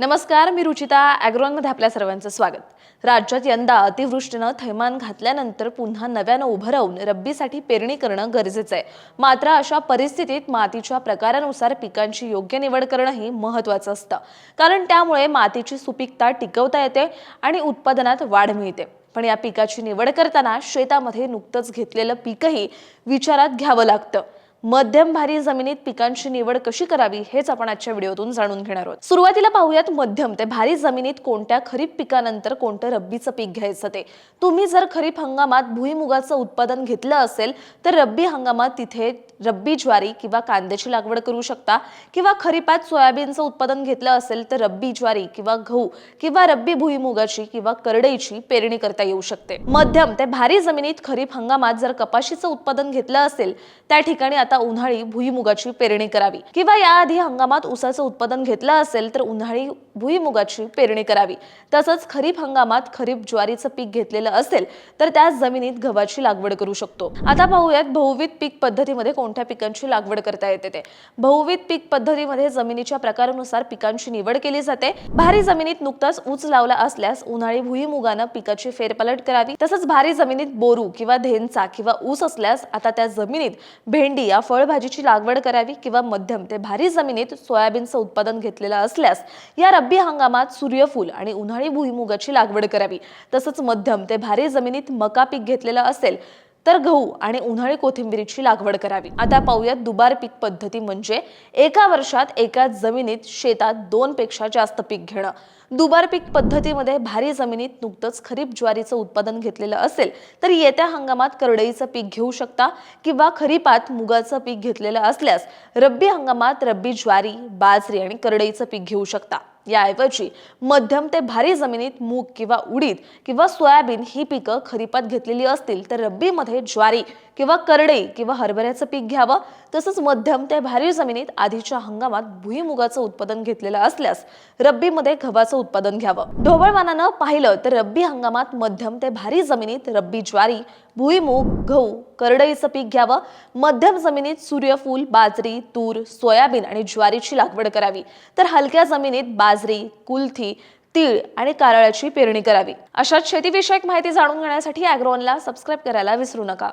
नमस्कार मी रुचिता ॲग्रॉनमध्ये आपल्या सर्वांचं स्वागत. राज्यात यंदा अतिवृष्टीनं थैमान घातल्यानंतर पुन्हा नव्यानं उभं राहून रब्बीसाठी पेरणी करणं गरजेचं आहे. मात्र अशा परिस्थितीत मातीच्या प्रकारानुसार पिकांची योग्य निवड करणंही महत्त्वाचं असतं. कारण त्यामुळे मातीची सुपीकता टिकवता येते आणि उत्पादनात वाढ मिळते. पण या पिकाची निवड करताना शेतामध्ये नुकतंच घेतलेलं पीकही विचारात घ्यावं लागतं. मध्यम भारी जमिनीत पिकांची निवड कशी करावी हेच आपण आजच्या व्हिडिओतून जाणून घेणार आहोत. सुरुवातीला पाहूयात मध्यम. ते भारी जमिनीत कोणत्या खरीप पिकानंतर कोणतं रब्बीचं पीक घ्यायचं ते. तुम्ही जर खरीप हंगामात भुईमुगाचं उत्पादन घेतलं असेल तर रब्बी हंगामात तिथे रब्बी ज्वारी किंवा कांद्याची लागवड करू शकता किंवा खरीपात सोयाबीनचं उत्पादन घेतलं असेल तर रब्बी ज्वारी किंवा गहू किंवा रब्बी भुईमुगाची किंवा करडईची पेरणी करता येऊ शकते. मध्यम ते भारी जमिनीत खरीप हंगामात जर कपाशीचं उत्पादन घेतलं असेल त्या ठिकाणी आता उन्हाळी भुईमुगाची पेरणी करावी. किंवा याआधी हंगामात ऊसाचं उत्पादन घेतलं असेल तर उन्हाळी भुईमुगाची पेरणी करावी. तसंच खरीप हंगामात खरीप ज्वारीचं पीक घेतलेलं असेल तर त्याच जमिनीत गव्हाची लागवड करू शकतो. आता पाहूयात बहुविध पीक पद्धतीमध्ये कोण कोणत्या पिकांची लागवड करता येते ते. बहुविध पीक पद्धतीमध्ये जमिनीच्या प्रकारानुसार पिकांची निवड केली जाते. भारी जमिनीत नुकताच ऊस लावला असल्यास उन्हाळी भुईमुगानं पिकाची फेरपलट करावी. तसंच भारी जमिनीत बोरू किंवा धेनचा किंवा ऊस असल्यास आता त्या जमिनीत भेंडी या फळभाजीची लागवड करावी किंवा मध्यम ते भारी जमिनीत सोयाबीनचं उत्पादन घेतलेलं असल्यास या रब्बी हंगामात सूर्यफूल आणि उन्हाळी भुईमुगाची लागवड करावी. तसंच मध्यम ते भारी जमिनीत मका पीक घेतलेलं असेल तर गहू आणि उन्हाळी कोथिंबिरीची लागवड करावी. आता पाहूयात दुबार पीक पद्धती म्हणजे एका वर्षात एकाच जमिनीत शेतात दोन पेक्षा जास्त पीक घेणं. दुबार पीक पद्धतीमध्ये भारी जमिनीत नुकतंच खरीप ज्वारीचं उत्पादन घेतलेलं असेल तर येत्या हंगामात करडईचं पीक घेऊ शकता किंवा खरीपात मुगाचं पीक घेतलेलं असल्यास रब्बी हंगामात रब्बी ज्वारी बाजरी आणि करडईचं पीक घेऊ शकता. याऐवजी मध्यम ते भारी जमिनीत मूग किंवा उडीद किंवा सोयाबीन ही पिकं खरीपात घेतलेली असतील तर रब्बीमध्ये ज्वारी किंवा करडई किंवा हरभऱ्याचं पीक घ्यावं. तसंच मध्यम ते भारी जमिनीत आधीच्या हंगामात भुईमुगाचं उत्पादन घेतलेलं असल्यास रब्बीमध्ये गव्हाचं उत्पादन घ्यावं. ढोबळमानानं पाहिलं तर रब्बी हंगामात मध्यम ते भारी जमिनीत रब्बी ज्वारी भुईमूग गहू करडईचं पीक घ्यावं. मध्यम जमिनीत सूर्यफूल बाजरी तूर सोयाबीन आणि ज्वारीची लागवड करावी. तर हलक्या जमिनीत बाजरी कुलथी तीळ आणि कारळाची पेरणी करावी. अशाच शेतीविषयक माहिती जाणून घेण्यासाठी अॅग्रोनला सबस्क्राईब करायला विसरू नका.